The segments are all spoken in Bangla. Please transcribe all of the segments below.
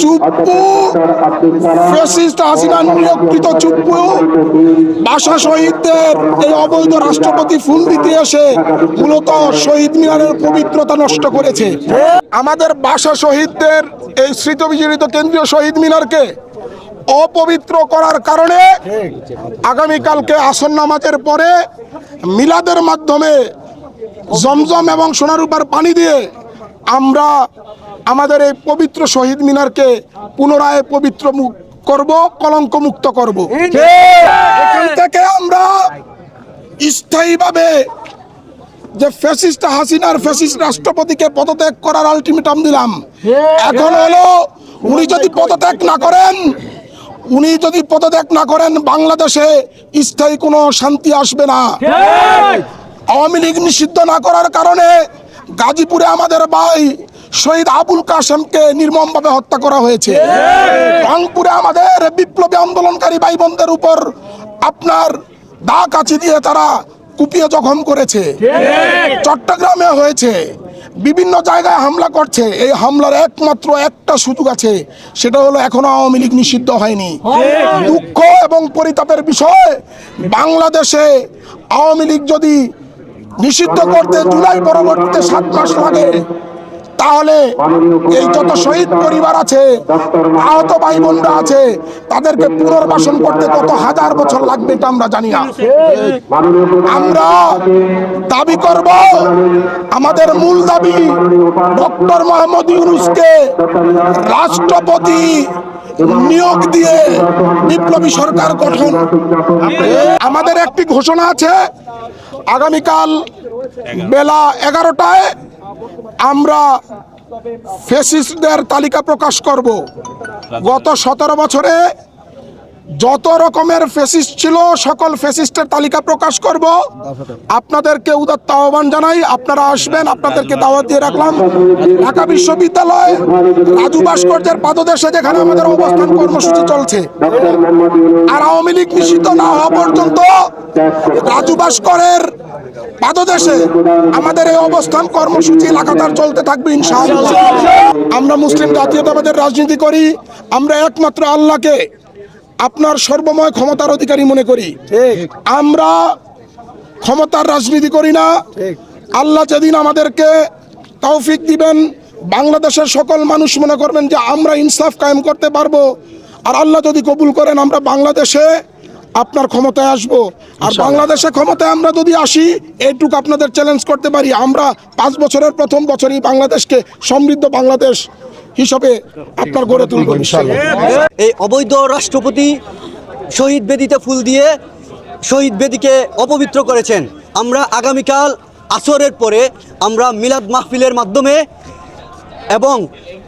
চুপ্পু চুপ্পু ভাষা শহীদদের এই অবৈধ রাষ্ট্রপতি ফুল মূলত শহীদ মিনারের পবিত্রতা নষ্ট করেছে আমাদের ভাষা এই কেন্দ্রীয় শহীদ মিনারকে অপবিত্র করার কারণে আগামীকালকে আসন নামাজের পরে মিলাদের মাধ্যমে জমজম এবং সোনারূপার পানি দিয়ে আমরা আমাদের এই পবিত্র শহীদ মিনারকে পুনরায় পবিত্র মুক- করব কলঙ্ক মুক্ত করব। এখান থেকে আমরা স্থায়ীভাবে যে ফ্যাসিস্ট হাসিনার ফ্যাসিস্ট রাষ্ট্রপতিকে পদত্যাগ করার আলটিমেটাম দিলাম। এখন হলো উনি যদি পদত্যাগ না করেন, উনি যদি পদত্যাগ না করেন, বাংলাদেশে স্থায়ী কোনো শান্তি আসবে না। আওয়ামী লীগ নিষিদ্ধ না করার কারণে গাজীপুরে আমাদের ভাই শহীদ আবুল কাসেমকে নির্মমভাবে হত্যা করা হয়েছে। রংপুরে আমাদের বিপ্লবী আন্দোলনকারী ভাই বোনদের উপর আপনার দা কাছি দিয়ে তারা কুপিয়ে জখম করেছে। চট্টগ্রামে হয়েছে। বিভিন্ন জায়গায় হামলা করছে। এই হামলার একমাত্র একটা সুযোগ আছে, সেটা হলো এখনও আওয়ামী লীগ নিষিদ্ধ হয়নি। দুঃখ এবং পরিতাপের বিষয়, বাংলাদেশে আওয়ামী লীগ যদি নিষিদ্ধ করতে জুলাই পরবর্তীতে সাত মাস লাগে। তাহলে এই যত শহীদ পরিবার আছে আহত ভাই বোনরা আছে তাদেরকে পুনর্বাসন করতে কত হাজার বছর লাগবে এটা আমরা জানি না। আমরা দাবি করব আমাদের মূল দাবি ডক্টর মোহাম্মদ ইউনুসকে রাষ্ট্রপতি নিয়োগ দিয়ে বিপ্লবী সরকার গঠন। আমাদের একটি ঘোষণা আছে আগামীকাল বেলা এগারোটায় আমরা ফেসিসদের তালিকা প্রকাশ করব। গত সতেরো বছরে যত রকমের ফেসিস্ট ছিল, সকল ফেসিস্টের তালিকা প্রকাশ করব। আপনাদেরকে উদাত্ত আহ্বান জানাই। আপনারা আসবেন, আপনাদেরকে দাওয়াত দিয়ে রাখলাম। ঢাকা বিশ্ববিদ্যালয়, রাজু ভাস্কর্যের পাদদেশে যেখানে আমাদের অবস্থান কর্মসূচি চলছে। আর আওয়ামী লীগ নিষিদ্ধ না হওয়া পর্যন্ত রাজু ভাস্করের পাদদেশে আমাদের এই অবস্থান কর্মসূচি লাগাতার চলতে থাকবে ইনশাআল্লাহ। আমরা মুসলিম জাতীয়তাবাদের রাজনীতি করি। আমরা একমাত্র আল্লাহকে আপনার সর্বময় ক্ষমতার অধিকারী মনে করি। আমরা ক্ষমতার রাজনীতি করি না। আল্লাহ যেদিন আমাদেরকে তৌফিক দিবেন বাংলাদেশের সকল মানুষ মনে করবেন যে আমরা ইনসাফ কায়েম করতে পারব। আর আল্লাহ যদি কবুল করেন আমরা বাংলাদেশে আপনার ক্ষমতায় আসব। আর বাংলাদেশে ক্ষমতায় আমরা যদি আসি এইটুকু আপনাদের চ্যালেঞ্জ করতে পারি। আমরা পাঁচ বছরের প্রথম বছরই বাংলাদেশকে সমৃদ্ধ বাংলাদেশ হিসাবে আপনার গড়ে তুলব ইনশাআল্লাহ। এই অবৈধ রাষ্ট্রপতি শহীদ বেদিতে ফুল দিয়ে শহীদ বেদিকে অপবিত্র করেছেন। আমরা আগামীকাল আসরের পরে আমরা মিলাদ মাহফিলের মাধ্যমে এবং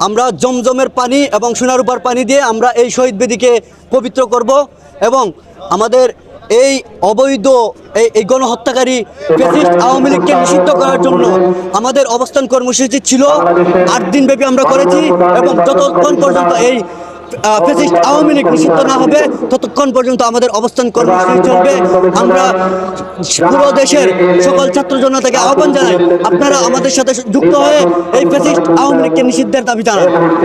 আমরা জমজমের পানি এবং সোনারূপার পানি দিয়ে আমরা এই শহীদ বেদিকে পবিত্র করব এবং আমাদের এই অবৈধ এই গণহত্যাকারী ফ্যাসিস্ট আওয়ামী লীগকে নিষিদ্ধ করার জন্য আমাদের অবস্থান কর্মসূচি ছিল। আট দিন ব্যাপী আমরা করেছি এবং যতক্ষণ পর্যন্ত এই আহ, ফ্যাসিস্ট আওয়ামী লীগ নিষিদ্ধ না হবে ততক্ষণ পর্যন্ত আমাদের অবস্থান কর্মসূচি চলবে। আমরা পুরো দেশের সকল ছাত্র জনতাকে আহ্বান জানাই আপনারা আমাদের সাথে যুক্ত হয়ে এই ফ্যাসিস্ট আওয়ামী লীগকে নিষিদ্ধের দাবি জানান।